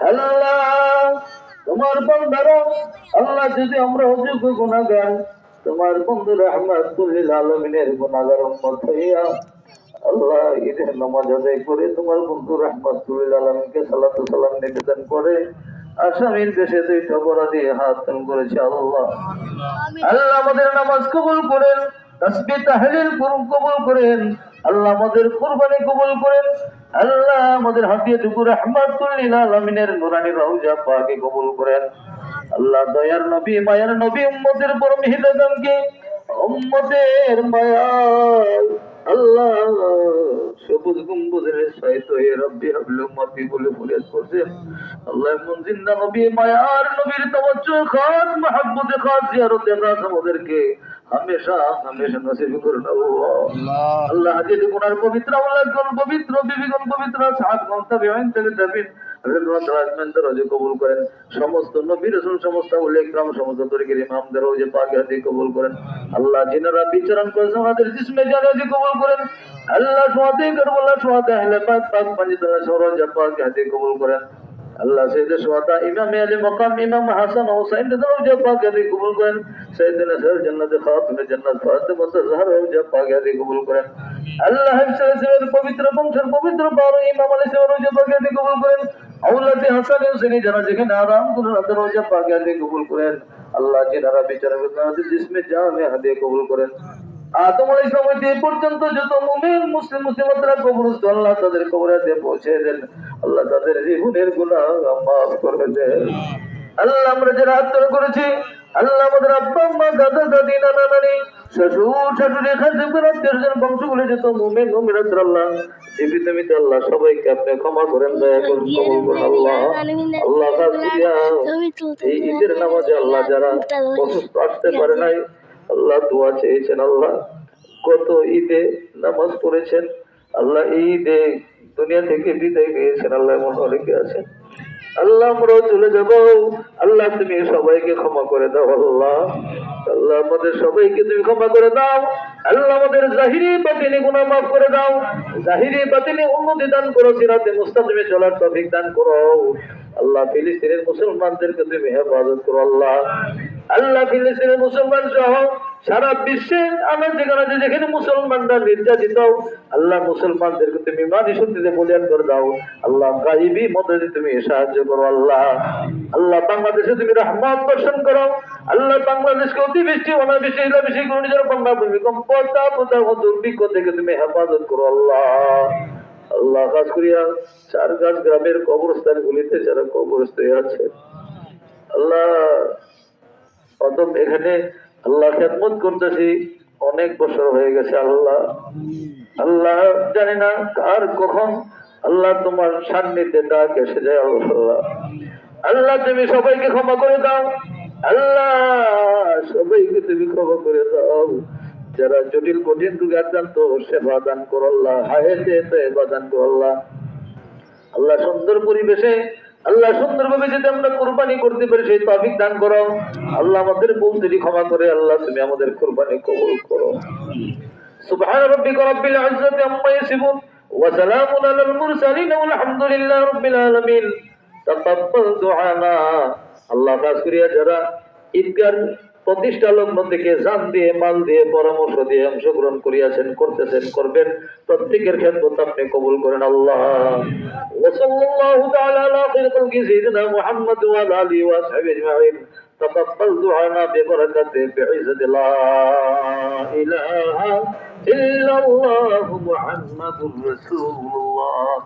আল্লাহ তোমার বন্ধারা আল্লাহ যদি আমরা অযোগ্য গুণাগার তোমার বন্ধু রহমাতুল্লিল আলমিনের গুণাগার উম্মত হইয়া আল্লাহ ঈদের নামাজ আদায় করে তোমার বন্ধু রহমাতুল্লিল আলমকে সালাতু সালাম নিবেদন করে আসামির দেশে দুইটা অপরাধী হাত করেছে আল্লাহ। আল্লাহ আমাদের নামাজ কবুল করেন তসবি তাহলিল করুন কবুল করেন আল্লাহ আমাদের কুরবানি কবুল করেন। আল্লাহ আমাদের হাতিয়ে টুকু রহমাতুল্লিল আলমিনের নুরানি রওজা পাকে কবুল করেন। আল্লাহ দয়ার নবী, মায়ার নবী, উম্মতের পরম হিদায়াতকে উম্মতের মায়া আল্লাহ সবুজ গম্বুজের সাহিত্য হে রব্বি হাবলু মাতি বলে ফরিয়াদ করছেন। আল্লাহ এমন জিন্দা নবী, মায়ার নবীর তবজ্জু খাস মহব্বত খাস জিয়ারতে খাস আমাদেরকে। হামেশা হামেশা নসিব করুন আল্লাহ। আল্লাহ। হাজির গুনার পবিত্র আল্লাহ পবিত্র বিবিগণ পবিত্র সাত ঘণ্টা বিহাইন থেকে দেবেন কবুল করেন। সমস্ত নবী রসুল সমস্ত উল্লেখরাম সমস্ত তরিকের ইমামদের রোজে পাকে হাতে কবুল করেন। আল্লাহ যিনারা বিচরণ করেছেন জিসমে কবুল করেন। আল্লাহ সোয়াতে করবল্লাহ সোয়াতে আহলে পাক পাক পঞ্জিতলা সরোজা পাকে হাতে কবুল করেন। আল্লাহ সৈয়দ সোয়াতা ইমাম আলী মকাম, ইমাম হাসান হোসেন রোজা পাকে হাতে কবুল করেন। সৈয়দনা সর জান্নাতে খাতুনে জান্নাত, ফাতেমা জাহরা রোজা পাকে হাতে কবুল করেন। আল্লাহ হাফসালের পবিত্র বংশের পবিত্র বারো ইমাম আলী সাহেব রোজা পাকে হাতে কবুল করেন। আউলাদে হাসান হোসেনি যারা যেখানে আরাম করে তাদের রোজা পাকে হাতে কবুল করেন। আল্লাহ যিনারা বিচার করেন জিসমে জামে হাতে কবুল করেন। আদম আলাইহিস সালাম পর্যন্ত যত মুমিন মুসলিম মুসলিমাতরা কবরস্থ আল্লাহ তাদের কবরাতে পৌঁছে দেন। আল্লাহ তাদের জীবনের গুনাহ মাফ করে দেন। আল্লাহ আমরা যারা আত্মরা করেছি আল্লাহ আমাদের আব্বা আম্মা দাদা দাদি নানা নানি শ্বশুর শাশুড়ি খাসিম করে আত্মীয় স্বজন যত মুমিন মুমিনাত আল্লাহ জীবিত মিত আল্লাহ সবাইকে আপনি ক্ষমা করেন দয়া করুন কবুল করুন আল্লাহ আল্লাহ এই ঈদের নামাজে আল্লাহ যারা অসুস্থ আসতে পারে নাই আল্লাহ দোয়া চেয়েছেন, আল্লাহ কত ঈদে নামাজ পড়েছেন, আল্লাহ এই ঈদে দুনিয়া থেকে বিদায় গিয়েছেন আল্লাহ এমন রেখে আছেন। আল্লাহ আমরাও চলে যাব, আল্লাহ তুমি সবাইকে ক্ষমা করে দাও, আল্লাহ। আল্লাহ আমাদের সবাইকে তুমি ক্ষমা করে দাও, আল্লাহ আমাদের জাহিরি বাতিনি গুনাহ মাফ করে দাও, জাহিরি বাতিনি উন্নতি দান করো, সিরাতে মুস্তাকিমে চলার তৌফিক দান করো। আল্লাহ ফিলিস্তিনের মুসলমানদেরকে তুমি হেফাজত করো, আল্লাহ। আল্লাহ ফিলিস্তিনের মুসলমান সহ সারা বিশ্বে আমার যেখানে আছে, যেখানে মুসলমানরা নির্যাতিত, আল্লাহ মুসলমানদেরকে তুমি মানি সত্যিতে বলিয়ান করে দাও। আল্লাহ গাইবি মদতে তুমি সাহায্য করো, আল্লাহ। আল্লাহ বাংলাদেশে তুমি রহমত বর্ষণ করো। আল্লাহ বাংলাদেশকে অতিবৃষ্টি, অনাবৃষ্টি ইলাবৃষ্টি ঘূর্ণিঝড় বন্যা ভূমিকম্প তাপদাহ দুর্ভিক্ষ থেকে তুমি হেফাজত করো, আল্লাহ। আল্লাহ কাজ করিয়া চার গাছ গ্রামের কবরস্থান গুলিতে যারা কবরস্থ আছে, আল্লাহ অতএব এখানে আল্লাহ খেদমত করতেছি। অনেক বছর হয়ে গেছে আল্লাহ। আল্লাহ জানি না কার কখন আল্লাহ তোমার সান্নিধ্যে ডাক এসে যায় আল্লাহ। আল্লাহ তুমি সবাইকে ক্ষমা করে দাও। আল্লাহ সবাইকে তুমি ক্ষমা করে দাও। যারা জটিল, কঠিন রোগে আক্রান্ত, সেবা দান করো আল্লাহ। হায়েতে সেবা দান করো আল্লাহ। আল্লাহ সুন্দর পরিবেশে আল্লাহ সুন্দরভাবে যদি আমরা কোরবানি করতে পারি, সেই তফিক দান করো। আল্লাহ আমাদের বলতে ক্ষমা করে, আল্লাহ তুমি আমাদের কোরবানি কবর করো। সুবহান রাব্বিকা রাব্বিল ইজ্জাতি আম্মা ইয়াসিফুন, ওয়া সালামুন আলাল মুরসালিন ওয়া আলহামদুলিল্লাহি রাব্বিল আলামিন। তাকাব্বাল দুআনা আল্লাহ কাজ করিয়া যারা ঈদগার প্রতিষ্ঠা লগ্ন থেকে জান দিয়ে মাল দিয়ে পরামর্শ দিয়ে অংশগ্রহণ করিয়াছেন করতেছেন করবেন প্রত্যেকের ক্ষেত্রে আপনি কবুল করেন আল্লাহ وصلى الله تعالى على خير خلق سيدنا محمد وعلى اله واصحابه اجمعين تقبل دعانا ببركة بعزة لا إله إلا الله محمد رسول الله